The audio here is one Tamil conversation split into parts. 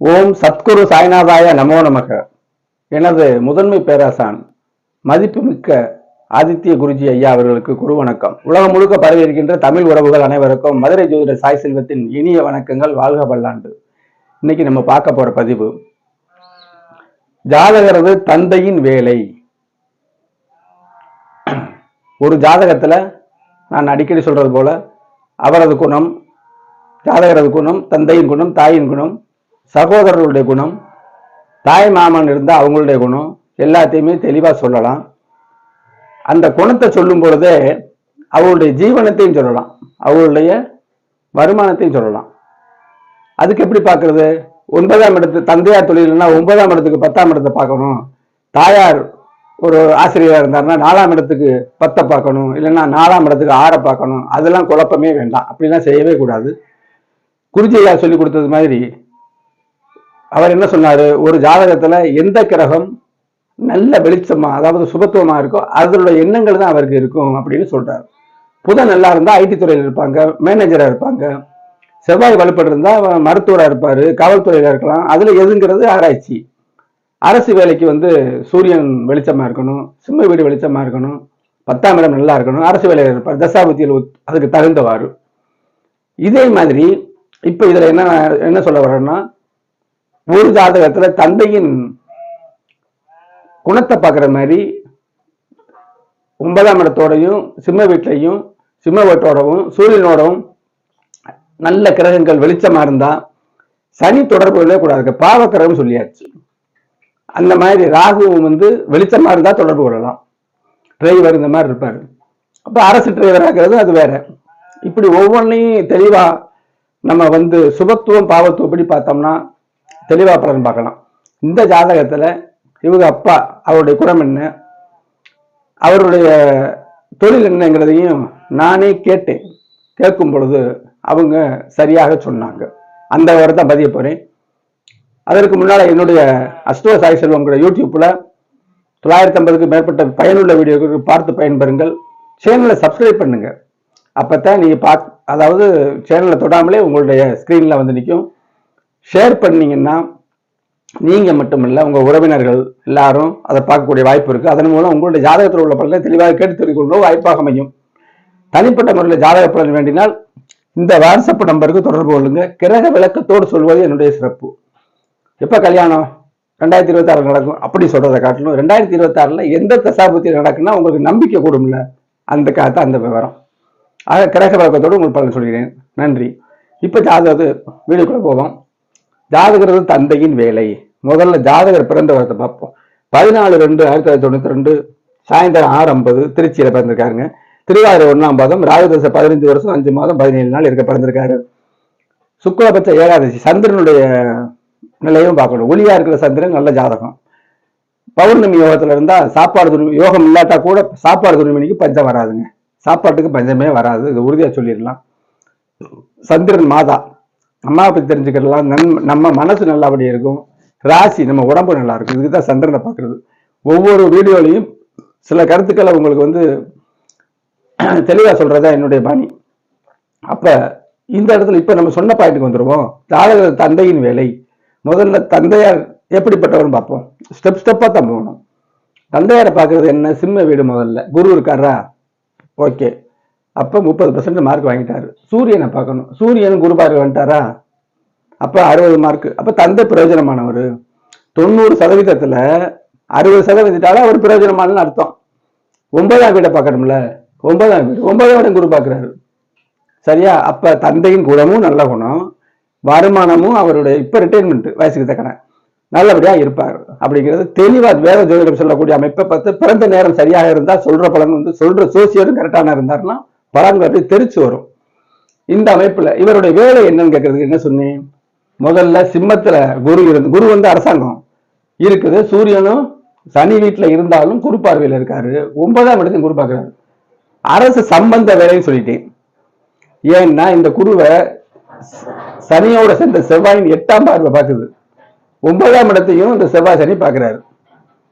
ஓம் சத்குரு சாய்நாதாய நமோ நமக. எனது முதன்மை பேராசான் மதிப்புமிக்க ஆதித்ய குருஜி ஐயா அவர்களுக்கு குரு வணக்கம். உலகம் முழுக்க பரவி இருக்கின்ற தமிழ் உறவுகள் அனைவருக்கும் மதுரை ஜோதிடர் சாய் செல்வத்தின் இனிய வணக்கங்கள் வாழ்க பல்லாண்டு இன்னைக்கு நம்ம பார்க்க போற பதிவு ஜாதகரது தந்தையின் வேலை. ஒரு ஜாதகத்துல நான் அடிக்கடி சொல்றது போல அவரது குணம் ஜாதகரது குணம் தந்தையின் குணம் தாயின் குணம் சகோதரர்களுடைய குணம் தாய் மாமன் இருந்தால் அவங்களுடைய குணம் எல்லாத்தையுமே தெளிவாக சொல்லலாம். அந்த குணத்தை சொல்லும் பொழுதே அவங்களுடைய ஜீவனத்தையும் சொல்லலாம். அவங்களுடைய வருமானத்தையும் சொல்லலாம். அதுக்கு எப்படி பார்க்கறது? ஒன்பதாம் இடத்து தந்தையார் தொழில்னா ஒன்பதாம் இடத்துக்கு பத்தாம் இடத்தை பார்க்கணும். தாயார் ஒரு ஆசிரியராக இருந்தாருன்னா நாலாம் இடத்துக்கு பத்தை பார்க்கணும். இல்லைன்னா நாலாம் இடத்துக்கு ஆறை பார்க்கணும். அதெல்லாம் குழப்பமே வேண்டாம். அப்படிலாம் செய்யவே கூடாது. குருஜியா சொல்லி கொடுத்தது மாதிரி அவர் என்ன சொன்னாரு? ஒரு ஜாதகத்துல எந்த கிரகம் நல்ல வெளிச்சமா அதாவது சுபத்துவமா இருக்கோ அதனுடைய எண்ணங்கள் தான் அவருக்கு இருக்கும் அப்படின்னு சொல்றாரு. புதன் நல்லா இருந்தா ஐடி துறையில் இருப்பாங்க மேனேஜரா இருப்பாங்க. செவ்வாய் வலுப்பட்டு இருந்தா மருத்துவராக இருப்பாரு காவல்துறையில இருக்கலாம். அதுல எதுங்கிறது ஆராய்ச்சி. அரசு வேலைக்கு வந்து சூரியன் வெளிச்சமா இருக்கணும் சிம்ம வீடு வெளிச்சமா இருக்கணும் பத்தாம் இடம் நல்லா இருக்கணும் அரசு வேலையில் இருப்பார் தசாபத்தியில் அதுக்கு தகுந்தவாறு. இதே மாதிரி இப்ப இதுல என்ன என்ன சொல்ல வர்றேன்னா ஒரு ஜாதகத்துல தந்தையின் குணத்தை பார்க்குற மாதிரி ஒன்பதாம் இடத்தோடையும் சிம்ம வீட்லையும் சிம்ம வீட்டோடவும் சூரியனோடவும் நல்ல கிரகங்கள் வெளிச்சமா இருந்தா சனி தொடர்பு கொள்ளவே கூடாது பாவக்கிரகம் சொல்லியாச்சு. அந்த மாதிரி ராகுவும் வந்து வெளிச்சமா இருந்தா தொடர்பு கொள்ளலாம். டிரைவர் இந்த மாதிரி இருப்பாரு. அப்ப அரசு டிரைவர் ஆகிறது அது வேற. இப்படி ஒவ்வொன்றையும் தெளிவா நம்ம வந்து சுபத்துவம் பாவத்துவம் எப்படி பார்த்தோம்னா தெளிவாக பலன் பார்க்கலாம். இந்த ஜாதகத்தில் இவங்க அப்பா அவருடைய குணம் என்ன? அவருடைய தொழில் என்னங்கிறதையும் நானே கேட்டேன். கேட்கும் பொழுது அவங்க சரியாக சொன்னாங்க. அந்த வாரம் தான் பதிய போகிறேன் அதற்கு முன்னால் என்னுடைய அஸ்டோ சாய் செல்வங்கிற யூடியூப்பில் தொள்ளாயிரத்தி ஐம்பதுக்கு மேற்பட்ட பயனுள்ள வீடியோக்களுக்கு பார்த்து பயன்பெறுங்கள். சேனலை சப்ஸ்கிரைப் பண்ணுங்கள் அப்போ தான் நீங்கள் பார்க் அதாவது சேனலை தொடாமலே உங்களுடைய ஸ்க்ரீனில் வந்து நிற்கும் ஷேர் பண்ணீங்கன்னா நீங்கள் மட்டுமல்ல உங்கள் உறவினர்கள் எல்லாரும் அதை பார்க்கக்கூடிய வாய்ப்பு இருக்குது அதன் மூலம் உங்களுடைய ஜாதகத்தில் உள்ள பலனை தெளிவாக கேட்டு தெரிந்து கொள்ள வாய்ப்பாக அமையும். தனிப்பட்ட முறையில் ஜாதக பலன் வேண்டினால் இந்த வாட்ஸ்அப் நம்பருக்கு தொடர்பு கொள்ளுங்க. கிரக விளக்கத்தோடு சொல்வது என்னுடைய சிறப்பு. எப்போ கல்யாணம்? ரெண்டாயிரத்தி இருபத்தி ஆறு நடக்கும். அப்படி சொல்றதை காட்டிலும் ரெண்டாயிரத்தி இருபத்தி ஆறுல எந்த தசாபத்தில் நடக்குன்னா உங்களுக்கு நம்பிக்கை கூடும்ல? அந்த காத்த அந்த விவரம். ஆக கிரக விளக்கத்தோடு உங்களுக்கு பலன் சொல்கிறேன். நன்றி. இப்போ ஜாதகத்து வீடுக்குள்ள போவோம். ஜாதகரது தந்தையின் வேலை. முதல்ல ஜாதகர் பிறந்த வரத்தை பார்ப்போம். பதினாலு ரெண்டு ஆயிரத்தி தொள்ளாயிரத்தி தொண்ணூத்தி ரெண்டு சாயந்தரம் ஆறு ஐம்பது திருச்சியில பிறந்திருக்காருங்க. திருவாரூர் ஒன்றாம் பாதம் ராகுதசை பதினஞ்சு வருஷம் அஞ்சு மாதம் பதினேழு நாள் இருக்க பிறந்திருக்காரு. சுக்லபட்ச ஏகாதசி சந்திரனுடைய நிலையும் பார்க்கணும். ஒளியா இருக்கிற சந்திரன் நல்ல ஜாதகம். பௌர்ணமி யோகத்துல இருந்தா சாப்பாடு துணி யோகம் இல்லாட்டா கூட சாப்பாடு துணிமணிக்கு பஞ்சம் வராதுங்க. சாப்பாட்டுக்கு பஞ்சமே வராது. இது உறுதியா சொல்லிடலாம். சந்திரன் மாதா. அம்மாவை பற்றி தெரிஞ்சுக்கலாம் நன்- நம்ம மனசு நல்லபடி இருக்கும். ராசி நம்ம உடம்பு நல்லா இருக்கும் இதுக்கு தான் சந்திரனை பார்க்குறது. ஒவ்வொரு வீடியோலையும் சில கருத்துக்களை உங்களுக்கு வந்து தெளிவாக சொல்றதா என்னுடைய பாணி. அப்போ இந்த இடத்துல இப்போ நம்ம சொன்ன பாயிண்ட்டுக்கு வந்துடுவோம் ஜாதக தந்தையின் வேலை. முதல்ல தந்தையார் எப்படிப்பட்டவர்னு பார்ப்போம். ஸ்டெப் ஸ்டெப்பாக தான் போகணும். தந்தையாரை பார்க்கறது என்ன? சிம்ம வீடு முதல்ல. குரு இருக்காரா? ஓகே. அப்போ முப்பது பர்சன்ட் மார்க் வாங்கிட்டாரு. சூரியனை பார்க்கணும். சூரியன் குரு வந்துட்டாரா? அப்போ அறுபது மார்க் அப்போ தந்தை பிரயோஜனமானவர். தொண்ணூறு சதவீதத்துல அறுபது சதவீதத்தால அவர் பிரயோஜனமானன்னு அர்த்தம். ஒன்பதாம் வீடை பார்க்கணும்ல? ஒன்பதாம் வீடு. ஒன்பதாம் வீடம் குரு பார்க்குறாரு. சரியா? அப்போ தந்தையின் குணமும் நல்ல குணம். வருமானமும் அவருடைய இப்போ ரிட்டைர்மெண்ட் வயசுக்கு தக்கன. நல்லபடியாக இருப்பார். அப்படிங்கிறது தெளிவாக வேத ஜோதிடம் சொல்லக்கூடிய அமைப்பை பார்த்து பிறந்த நேரம் சரியாக இருந்தால் சொல்கிற பலன் வந்து சொல்கிற சோசியரும் கரெக்டான இருந்தாருன்னா பலன்கள் தெரிச்சு வரும். இந்த அமைப்புல இவருடைய வேலை என்னன்னு கேட்கறதுக்கு என்ன சொன்னேன்? முதல்ல சிம்மத்துல குரு இருந்து குரு வந்து அரசாங்கம். இருக்குது சூரியனும் சனி வீட்டுல இருந்தாலும் குரு பார்வையில இருக்காரு. ஒன்பதாம் இடத்தையும் குரு பார்க்கிறாரு. அரசு சம்பந்த வேலைன்னு சொல்லிட்டேன். ஏன்னா இந்த குருவை சனியோட சேர்ந்த செவ்வாயின் எட்டாம் பார்வை பார்க்குது. ஒன்பதாம் இடத்தையும் இந்த செவ்வாய் சனி பார்க்கிறாரு.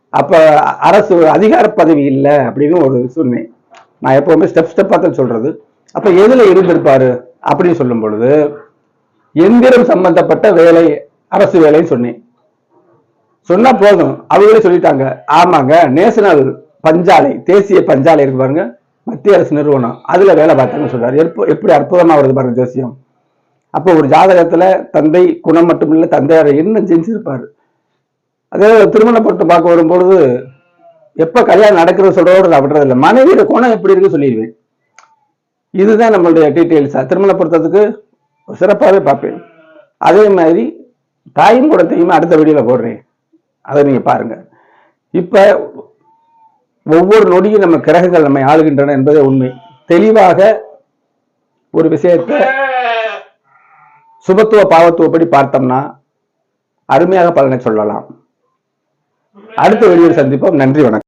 அப்ப அரசு அதிகார பதவி இல்லை அப்படின்னு ஒரு சொன்னேன். நான் எப்பவுமே ஸ்டெப் ஸ்டெப்பாக தான் சொல்கிறது அப்போ எதில் இருந்திருப்பார் அப்படின்னு சொல்லும் பொழுது எந்திரம் சம்பந்தப்பட்ட வேலை அரசு வேலைன்னு சொன்னேன். சொன்னா போதும். அவங்களே சொல்லிட்டாங்க. ஆமாங்க நேஷனல் பஞ்சாலை தேசிய பஞ்சாலை இருக்கு பாருங்க மத்திய அரசு நிறுவனம். அதுல வேலை பார்த்தாங்க சொல்றாரு. எப்போ எப்படி அற்புதமா வருது பாருங்க ஜோசியம். அப்போ ஒரு ஜாதகத்துல தந்தை குணம் மட்டுமில்லை தந்தையார் என்ன செஞ்சிருப்பாரு அதே திருமண பொருத்தம் பார்க்க வரும்பொழுது எப்ப கல்யாணம் நடக்கிறது சொல்றதோட நான் விடுறது இல்லை. மனைவியோட குணம் எப்படி இருக்கு சொல்லிடுவேன். இதுதான் நம்மளுடைய டீட்டெயில்ஸ் திருமண பொருத்தத்துக்கு சிறப்பாகவே பார்ப்பேன். அதே மாதிரி தாயும் குடத்தையும் அடுத்த வீடியோல போடுறேன். அதை நீங்க பாருங்க. இப்ப ஒவ்வொரு நொடியும் நம்ம கிரகங்கள் நம்மை ஆளுகின்றன என்பதே உண்மை. தெளிவாக ஒரு விஷயத்தை சுபத்துவ பாவத்துவப்படி பார்த்தோம்னா அருமையாக பலனை சொல்லலாம். அடுத்த வெளியில் சந்திப்போம். நன்றி வணக்கம்.